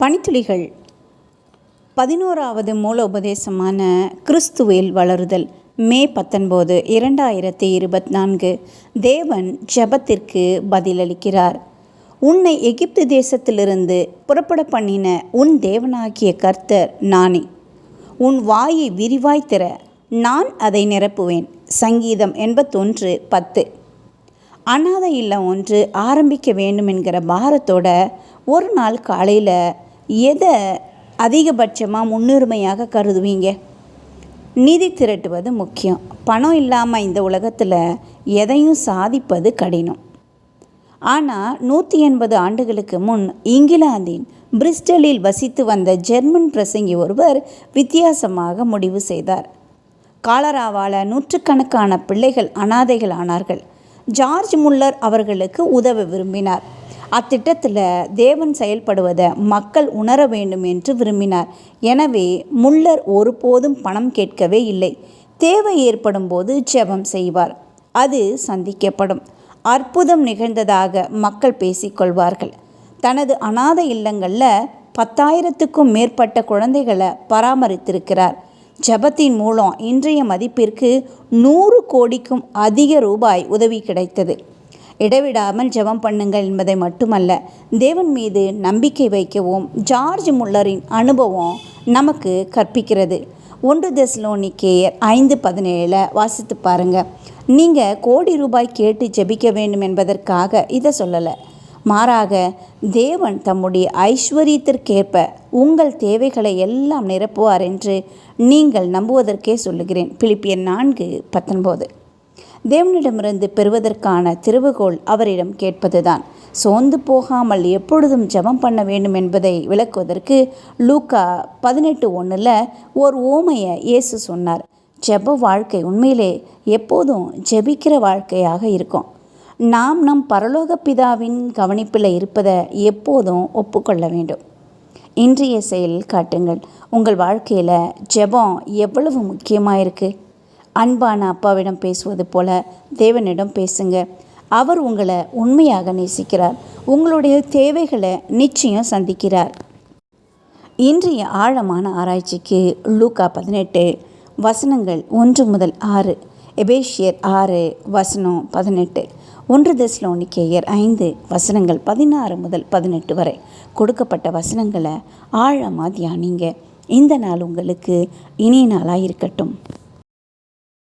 பனித்துளிகள் பதினோராவது மூலோபதேசமான கிறிஸ்துவில் வளருதல். மே பத்தொன்பது இரண்டாயிரத்தி இருபத்தி நான்கு தேவன் ஜெபத்திற்கு பதிலளிக்கிறார். உன்னை எகிப்து தேசத்திலிருந்து புறப்பட பண்ணின உன் தேவனாகிய கர்த்தர் நானே. உன் வாயை விரிவாய் திற. நான் அதை நிரப்புவேன். சங்கீதம் எண்பத்தொன்று பத்து. அனாதை இல்லம் ஒன்று ஆரம்பிக்க வேண்டும் என்கிற பாரத்தோட ஒரு நாள் காலையில் எதை அதிகபட்சமாக முன்னுரிமையாக கருதுவீங்க? நிதி திரட்டுவது முக்கியம். பணம் இல்லாமல் இந்த உலகத்தில் எதையும் சாதிப்பது கடினம். ஆனால் நூற்றி எண்பது ஆண்டுகளுக்கு முன் இங்கிலாந்தின் பிரிஸ்டலில் வசித்து வந்த ஜெர்மன் பிரசங்கி ஒருவர் வித்தியாசமாக முடிவு செய்தார். காலராவால் நூற்றுக்கணக்கான பிள்ளைகள் அனாதைகள் ஆனார்கள். ஜார்ஜ் முல்லர் அவர்களுக்கு உதவ விரும்பினார். அத்திட்டத்தில் தேவன் செயல்படுவதை மக்கள் உணர வேண்டும் என்று விரும்பினார். எனவே முள்ளர் ஒருபோதும் பணம் கேட்கவே இல்லை. தேவை ஏற்படும் போது ஜெபம் செய்வார். அது சந்திக்கப்படும். அற்புதம் நிகழ்ந்ததாக மக்கள் பேசிக்கொள்வார்கள். தனது அநாத இல்லங்களில் பத்தாயிரத்துக்கும் மேற்பட்ட குழந்தைகளை பராமரித்திருக்கிறார். ஜபத்தின் மூலம் இன்றைய மதிப்பிற்கு நூறு கோடிக்கும் அதிக ரூபாய் உதவி கிடைத்தது. இடைவிடாமல் ஜெபம் பண்ணுங்கள் என்பதை மட்டுமல்ல தேவன் மீது நம்பிக்கை வைக்கவும் ஜார்ஜ் முல்லரின் அனுபவம் நமக்கு கற்பிக்கிறது. ஒன்று தெஸ்லோனிக்கேயர் ஐந்து பதினேழில் வாசித்து பாருங்கள் நீங்கள் கோடி ரூபாய் கேட்டு ஜெபிக்க வேண்டும் என்பதற்காக இதை சொல்லலை. மாறாக தேவன் தம்முடைய ஐஸ்வர்யத்திற்கேற்ப உங்கள் தேவைகளை எல்லாம் நிரப்புவார் என்று நீங்கள் நம்புவதற்கே சொல்லுகிறேன். பிலிப்பியன் நான்கு பத்தொன்பது. தேவனிடமிருந்து பெறுவதற்கான திருவுகோள் அவரிடம் கேட்பதுதான். சோர்ந்து போகாமல் எப்பொழுதும் ஜெபம் பண்ண வேண்டும் என்பதை விளக்குவதற்கு லூக்கா பதினெட்டு ஒன்றில் ஓர் ஓமையை இயேசு சொன்னார். ஜெப வாழ்க்கை உண்மையிலே எப்போதும் ஜெபிக்கிற வாழ்க்கையாக இருக்கும். நாம் நம் பரலோக பிதாவின் கவனிப்பில் இருப்பதை எப்போதும் ஒப்புக்கொள்ள வேண்டும். இன்றைய செயல் காட்டுங்கள். உங்கள் வாழ்க்கையில் ஜெபம் எவ்வளவு முக்கியமாக இருக்குது அன்பான அப்பாவிடம் பேசுவது போல தேவனிடம் பேசுங்க. அவர் உங்களை உண்மையாக நேசிக்கிறார். உங்களுடைய தேவைகளை நிச்சயம் சந்திக்கிறார். இன்றைய ஆழமான ஆராய்ச்சிக்கு லூக்கா பதினெட்டு வசனங்கள் ஒன்று முதல் ஆறு எபேஷியர் ஆறு வசனம் பதினெட்டு. ஒன்று தெஸ்லோனிக்கேயர் ஐந்து வசனங்கள் பதினாறு முதல் பதினெட்டு வரை. கொடுக்கப்பட்ட வசனங்களை ஆழமாக தியானிங்க. இந்த நாள் உங்களுக்கு இனிய நாளாக இருக்கட்டும்